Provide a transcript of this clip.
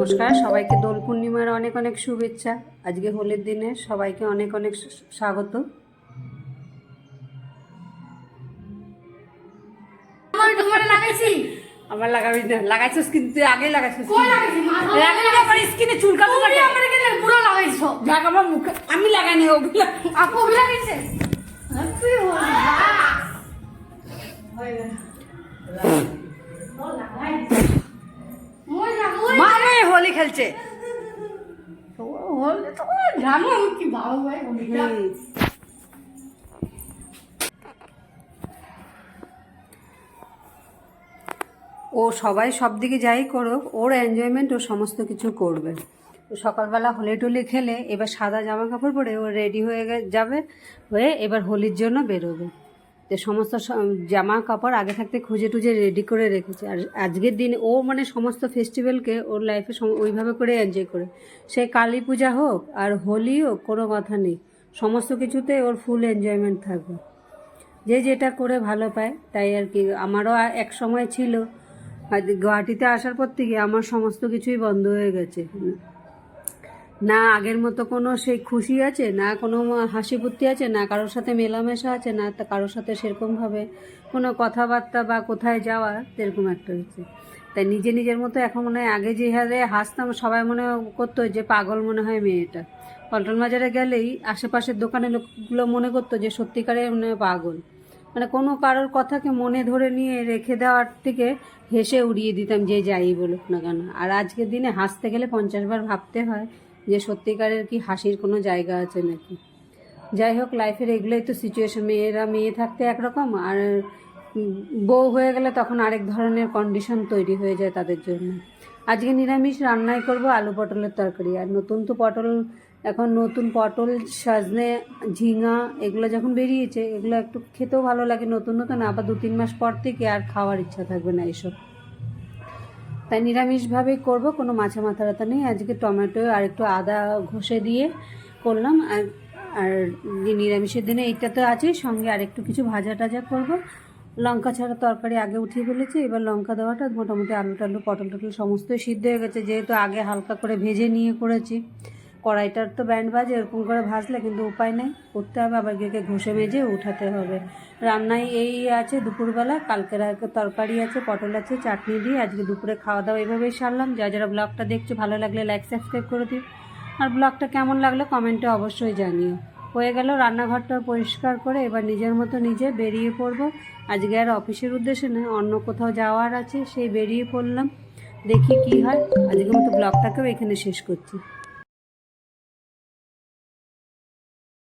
নমস্কার সবাইকে দোল পূর্ণিমার অনেক অনেক শুভেচ্ছা। আজকে হোলির দিনে সবাইকে অনেক অনেক স্বাগত। আমার লাগাবি না লাগাইছিস কিন্তু তুই আগে লাগাইছিস। স্কিনে আমার পুরো লাগাইছো। দেখ আমার মুখে আমি লাগাইনি ওগুলো আপু ওগুলো খেলছে। ও সবাই সব দিকে যাই করুক, ওর এনজয়মেন্ট ও সমস্ত কিছু করবে। সকালবেলা হোলি টোলি খেলে, এবার সাদা জামা কাপড় পরে ও রেডি হয়ে যাবে, হয়ে এবার হোলির জন্য বেরোবে। যে সমস্ত জামা কাপড় আগে থাকতে খুঁজে টুজে রেডি করে রেখেছে। আর আজকের দিন ও মানে সমস্ত ফেস্টিভ্যালকে ওর লাইফে ওইভাবে করে এনজয় করে। সে কালী পূজা হোক আর হোলি হোক, কোনো কথা নেই। সমস্ত কিছুতে ওর ফুল এনজয়মেন্ট থাকবে। যে যেটা করে ভালো পায়, তাই আর কি। আমারও এক সময় ছিল। গুয়াহাটিতে আসার পর থেকে আমার সমস্ত কিছুই বন্ধ হয়ে গেছে। না আগের মতো কোনো সেই খুশি আছে, না কোনো হাসি ফুর্তি আছে, না কারোর সাথে মেলামেশা আছে, না কারোর সাথে সেরকমভাবে কোনো কথাবার্তা বা কোথায় যাওয়া সেরকম একটা হচ্ছে। তাই নিজে নিজের মতো এখন মনে হয় আগে যে হারে হাসতাম সবাই মনে করতো যে পাগল মনে হয় মেয়েটা। পল্টন বাজারে গেলেই আশেপাশের দোকানের লোকগুলো মনে করতো যে সত্যিকারে মনে হয় পাগল। মানে কোনো কারোর কথাকে মনে ধরে নিয়ে রেখে দেওয়ার থেকে হেসে উড়িয়ে দিতাম যে যাই বলুক না কেন। আর আজকের দিনে হাসতে গেলে পঞ্চাশ বার ভাবতে হয় যে সত্যিকারের কি হাসির কোনো জায়গা আছে নাকি? যাই হোক লাইফের এগুলোই তো সিচুয়েশন মেয়েরা মেয়ে থাকতে একরকম আর বউ হয়ে গেলে তখন আরেক ধরনের কন্ডিশন তৈরি হয়ে যায় তাদের জন্য। আজকে নিরামিষ রান্নাই করব আলু পটলের তরকারি। আর নতুন তো পটল, এখন নতুন পটল, সাজনে, ঝিঙা, এগুলো যখন বেরিয়েছে, এগুলো একটু খেতেও ভালো লাগে। নতুন নতুন আবার দু তিন মাস পর থেকে আর খাওয়ার ইচ্ছা থাকবে না এইসব তাই নিরামিষভাবেই করব, কোনো মাছা মাথা রাতা নেই। আজকে টমেটো আর একটু আদা ঘষে দিয়ে করলাম। আর আর নিরামিষের দিনে এইটা তো আছেই, সঙ্গে আর একটু কিছু ভাজা টাজা করব। লঙ্কা ছাড়া তরকারি আগে উঠিয়ে ফেলেছি, এবার লঙ্কা দেওয়াটা, মোটামুটি আলু টালু, পটল টটল সমস্তই সিদ্ধ হয়ে গেছে, যেহেতু আগে হালকা করে ভেজে নিয়ে করেছি। কড়াইটার তো ব্যান্ড বাজে, এরকম করে ভাজলে কিন্তু উপায় নেই। করতে হবে আবার গিয়ে ঘষে মেজে উঠাতে হবে। রান্নায় এই আছে দুপুরবেলা, কালকের তরকারি আছে, পটল আছে, চাটনি দিয়ে আজকে দুপুরে খাওয়া দাওয়া এভাবেই সারলাম। যা যারা ব্লগটা দেখছ, ভালো লাগলে লাইক সাবস্ক্রাইব করে দিও। আর ব্লগটা কেমন লাগল কমেন্টে অবশ্যই জানিও। হয়ে গেল রান্নাঘরটা পরিষ্কার করে, এবার নিজের মতো নিজে বেরিয়ে পড়ব। আজকে আর অফিসের উদ্দেশ্যে নয়, অন্য কোথাও যাওয়ার আছে, সেই বেরিয়ে পড়লাম। দেখি কি হয়। আজকের মতো ব্লগটাকেও এখানে শেষ করছি।